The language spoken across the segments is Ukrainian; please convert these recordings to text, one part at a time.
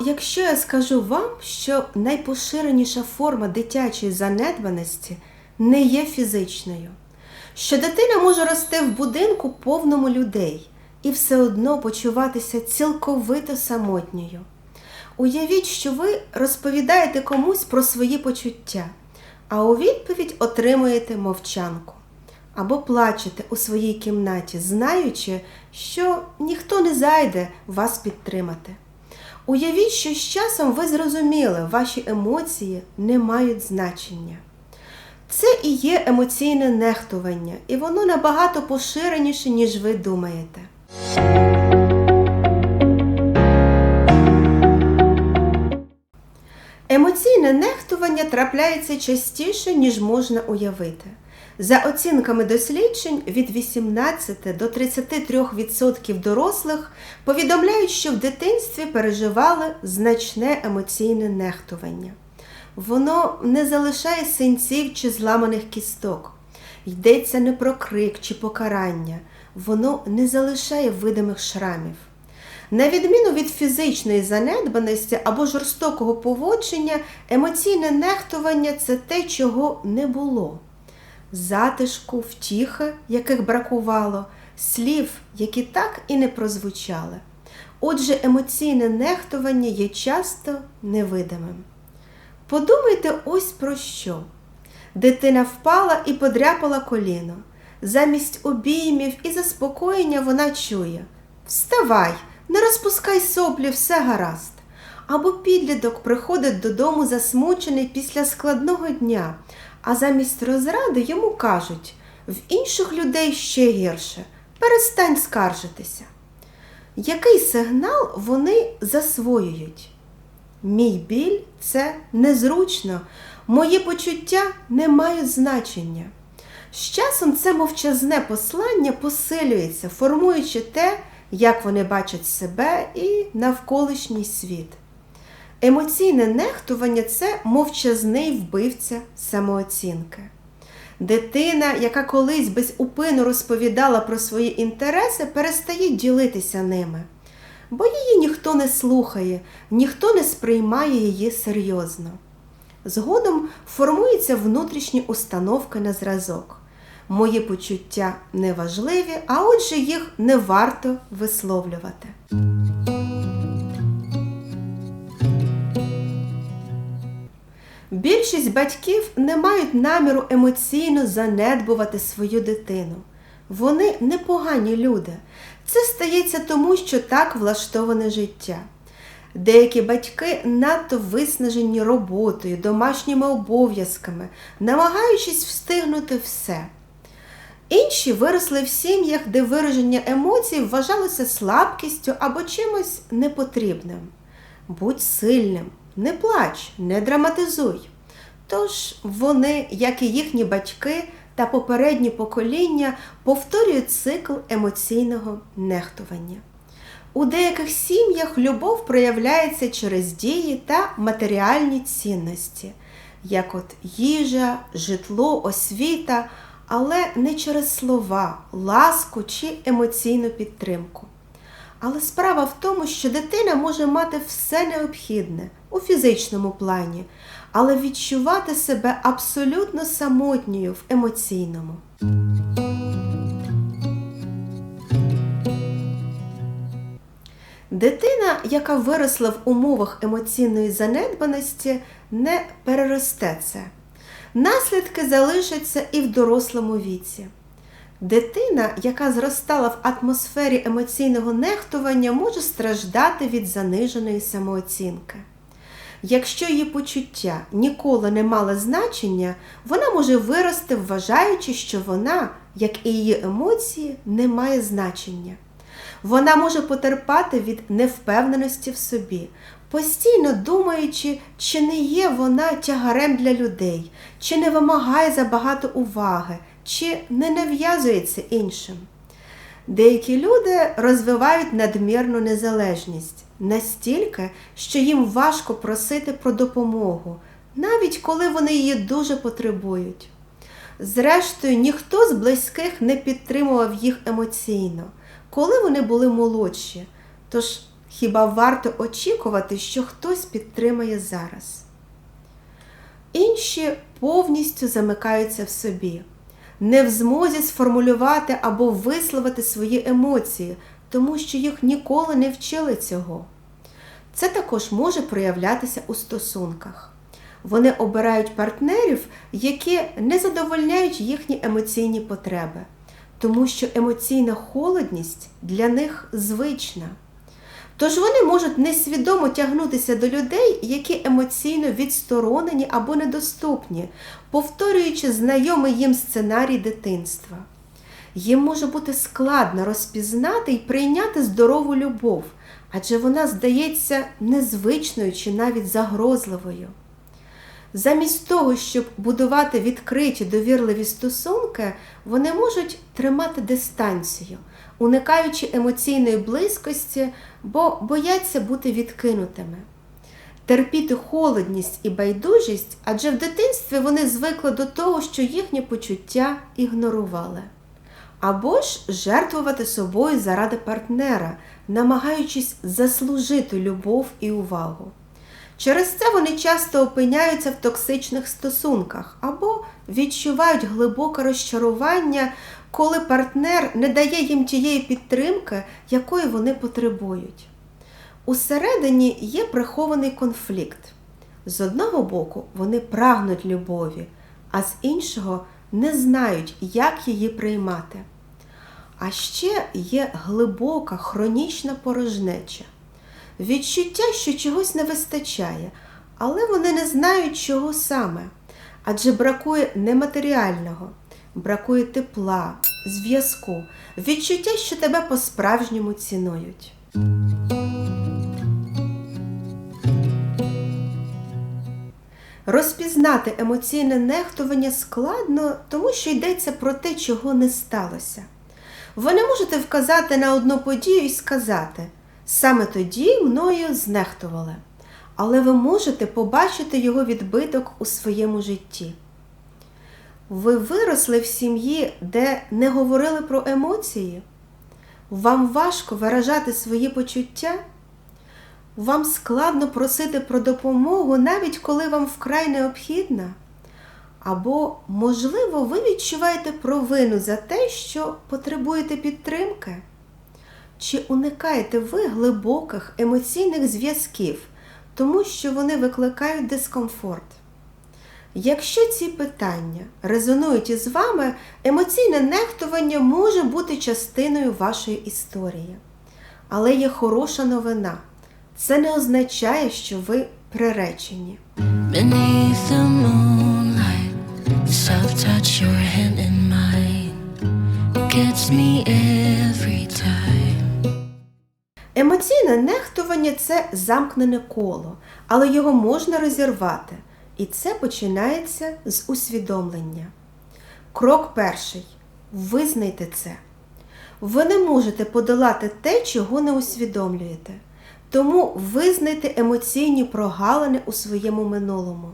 якщо я скажу вам, що найпоширеніша форма дитячої занедбаності не є фізичною, що дитина може рости в будинку повному людей і все одно почуватися цілковито самотньою. Уявіть, що ви розповідаєте комусь про свої почуття, а у відповідь отримуєте мовчанку або плачете у своїй кімнаті, знаючи, що ніхто не зайде вас підтримати. Уявіть, що з часом ви зрозуміли, ваші емоції не мають значення. Це і є емоційне нехтування, і воно набагато поширеніше, ніж ви думаєте. Емоційне нехтування трапляється частіше, ніж можна уявити. За оцінками досліджень, від 18 до 33% дорослих повідомляють, що в дитинстві переживали значне емоційне нехтування. Воно не залишає синців чи зламаних кісток. Йдеться не про крик чи покарання, воно не залишає видимих шрамів. На відміну від фізичної занедбаності або жорстокого поводження, емоційне нехтування це те, чого не було. Затишку, втіхи, яких бракувало, слів, які так і не прозвучали. Отже, емоційне нехтування є часто невидимим. Подумайте ось про що. Дитина впала і подряпала коліно. Замість обіймів і заспокоєння вона чує Вставай, не розпускай соплі, все гаразд. Або підліток приходить додому засмучений після складного дня, а замість розради йому кажуть в інших людей ще гірше. Перестань скаржитися. Який сигнал вони засвоюють? Мій біль це незручно, мої почуття не мають значення. З часом це мовчазне послання посилюється, формуючи те, як вони бачать себе і навколишній світ. Емоційне нехтування це мовчазний вбивця самооцінки. Дитина, яка колись безупину розповідала про свої інтереси, перестає ділитися ними, бо її ніхто не слухає, ніхто не сприймає її серйозно. Згодом формуються внутрішні установки на зразок. Мої почуття неважливі, а отже їх не варто висловлювати. Більшість батьків не мають наміру емоційно занедбувати свою дитину. Вони непогані люди. Це стається тому, що так влаштоване життя. Деякі батьки надто виснажені роботою, домашніми обов'язками, намагаючись встигнути все. Інші виросли в сім'ях, де вираження емоцій вважалося слабкістю або чимось непотрібним. Будь сильним, не плач, не драматизуй. Тож вони, як і їхні батьки та попередні покоління, повторюють цикл емоційного нехтування. У деяких сім'ях любов проявляється через дії та матеріальні цінності, як от їжа, житло, освіта, але не через слова, ласку чи емоційну підтримку. Але справа в тому, що дитина може мати все необхідне у фізичному плані, але відчувати себе абсолютно самотньою в емоційному. Дитина, яка виросла в умовах емоційної занедбаності, не переросте це. Наслідки залишаться і в дорослому віці. Дитина, яка зростала в атмосфері емоційного нехтування, може страждати від заниженої самооцінки. Якщо її почуття ніколи не мали значення, вона може вирости, вважаючи, що вона, як і її емоції, не має значення. Вона може потерпати від невпевненості в собі, постійно думаючи, чи не є вона тягарем для людей, чи не вимагає забагато уваги, чи не нав'язується іншим. Деякі люди розвивають надмірну незалежність настільки, що їм важко просити про допомогу, навіть коли вони її дуже потребують. Зрештою, ніхто з близьких не підтримував їх емоційно, коли вони були молодші. Тож Хіба варто очікувати, що хтось підтримає зараз? Інші повністю замикаються в собі, не в змозі сформулювати або висловити свої емоції, тому що їх ніколи не вчили цього. Це також може проявлятися у стосунках. Вони обирають партнерів, які не задовольняють їхні емоційні потреби, тому що емоційна холодність для них звична. Тож вони можуть несвідомо тягнутися до людей, які емоційно відсторонені або недоступні, повторюючи знайомий їм сценарій дитинства. Їм може бути складно розпізнати і прийняти здорову любов, адже вона здається незвичною чи навіть загрозливою. Замість того, щоб будувати відкриті довірливі стосунки, вони можуть тримати дистанцію, уникаючи емоційної близькості, бо бояться бути відкинутими. Терпіти холодність і байдужість, адже в дитинстві вони звикли до того, що їхні почуття ігнорували. Або ж жертвувати собою заради партнера, намагаючись заслужити любов і увагу. Через це вони часто опиняються в токсичних стосунках або відчувають глибоке розчарування, коли партнер не дає їм тієї підтримки, якої вони потребують. Усередині є прихований конфлікт. З одного боку, вони прагнуть любові, а з іншого не знають, як її приймати. А ще є глибока хронічна порожнеча відчуття, що чогось не вистачає, але вони не знають, чого саме. Адже бракує нематеріального, бракує тепла, зв'язку, відчуття, що тебе по-справжньому цінують. Розпізнати емоційне нехтування складно, тому що йдеться про те, чого не сталося. Ви не можете вказати на одну подію і сказати, Саме тоді мною знехтували, але ви можете побачити його відбиток у своєму житті. Ви виросли в сім'ї, де не говорили про емоції? Вам важко виражати свої почуття? Вам складно просити про допомогу, навіть коли вам вкрай необхідна? Або, можливо, ви відчуваєте провину за те, що потребуєте підтримки? Чи уникаєте ви глибоких емоційних зв'язків, тому що вони викликають дискомфорт? Якщо ці питання резонують із вами, емоційне нехтування може бути частиною вашої історії. Але є хороша новина. Це не означає, що ви приречені. Емоційне нехтування це замкнене коло, але його можна розірвати. І це починається з усвідомлення. Крок перший. Визнайте це. Ви не можете подолати те, чого не усвідомлюєте. Тому визнайте емоційні прогалини у своєму минулому.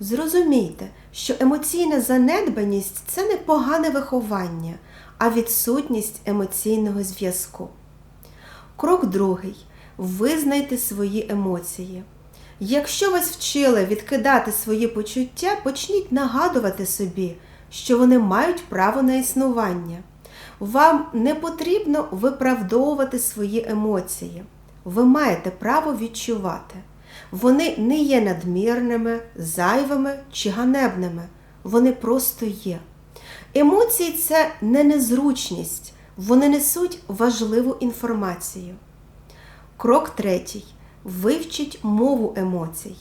Зрозумійте, що емоційна занедбаність це не погане виховання, а відсутність емоційного зв'язку. Крок другий. Визнайте свої емоції. Якщо вас вчили відкидати свої почуття, почніть нагадувати собі, що вони мають право на існування. Вам не потрібно виправдовувати свої емоції. Ви маєте право відчувати. Вони не є надмірними, зайвими чи ганебними. Вони просто є. Емоції це не незручність, вони несуть важливу інформацію. Крок третій. Вивчіть мову емоцій.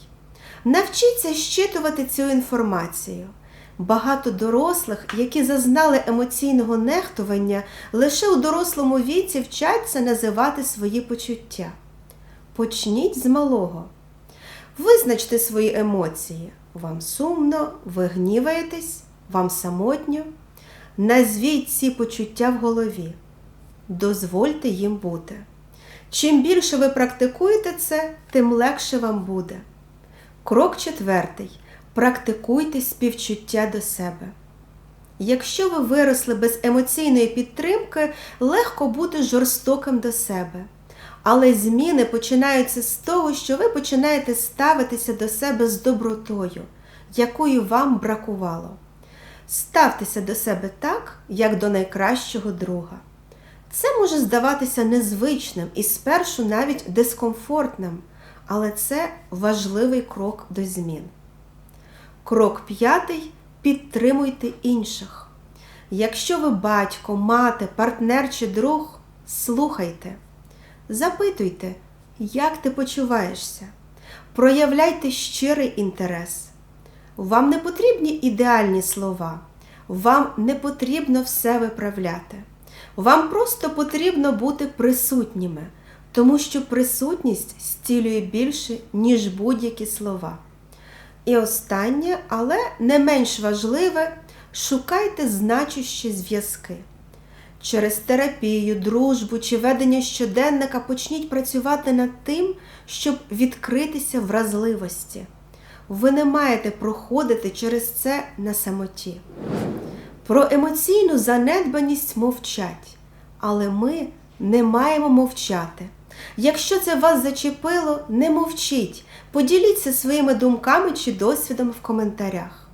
Навчіться щитувати цю інформацію. Багато дорослих, які зазнали емоційного нехтування, лише у дорослому віці вчаться називати свої почуття. Почніть з малого. Визначте свої емоції. Вам сумно, ви гніваєтесь, вам самотньо. Назвіть ці почуття в голові. Дозвольте їм бути. Чим більше ви практикуєте це, тим легше вам буде. Крок четвертий. Практикуйте співчуття до себе. Якщо ви виросли без емоційної підтримки, легко бути жорстоким до себе. Але зміни починаються з того, що ви починаєте ставитися до себе з добротою, якої вам бракувало. Ставтеся до себе так, як до найкращого друга. Це може здаватися незвичним і спершу навіть дискомфортним, але це важливий крок до змін. Крок п'ятий підтримуйте інших. Якщо ви батько, мати, партнер чи друг, слухайте, запитуйте, як ти почуваєшся, проявляйте щирий інтерес. Вам не потрібні ідеальні слова, вам не потрібно все виправляти. Вам просто потрібно бути присутніми, тому що присутність зцілює більше, ніж будь-які слова. І останнє, але не менш важливе, шукайте значущі зв'язки. Через терапію, дружбу чи ведення щоденника почніть працювати над тим, щоб відкритися вразливості. Ви не маєте проходити через це на самоті. Про емоційну занедбаність мовчать, але ми не маємо мовчати. Якщо це вас зачепило, не мовчіть, поділіться своїми думками чи досвідом в коментарях.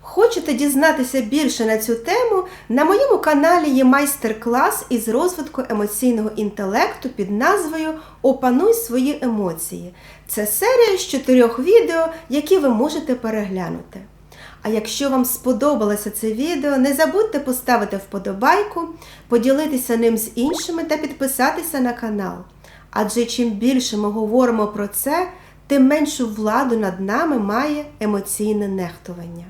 Хочете дізнатися більше на цю тему? На моєму каналі є майстер-клас із розвитку емоційного інтелекту під назвою Опануй свої емоції. Це серія з чотирьох відео, які ви можете переглянути. А якщо вам сподобалося це відео, не забудьте поставити вподобайку, поділитися ним з іншими та підписатися на канал. Адже чим більше ми говоримо про це, тим меншу владу над нами має емоційне нехтування.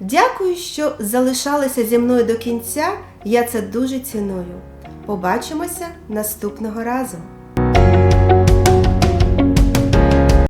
Дякую, що залишалися зі мною до кінця. Я це дуже ціную. Побачимося наступного разу!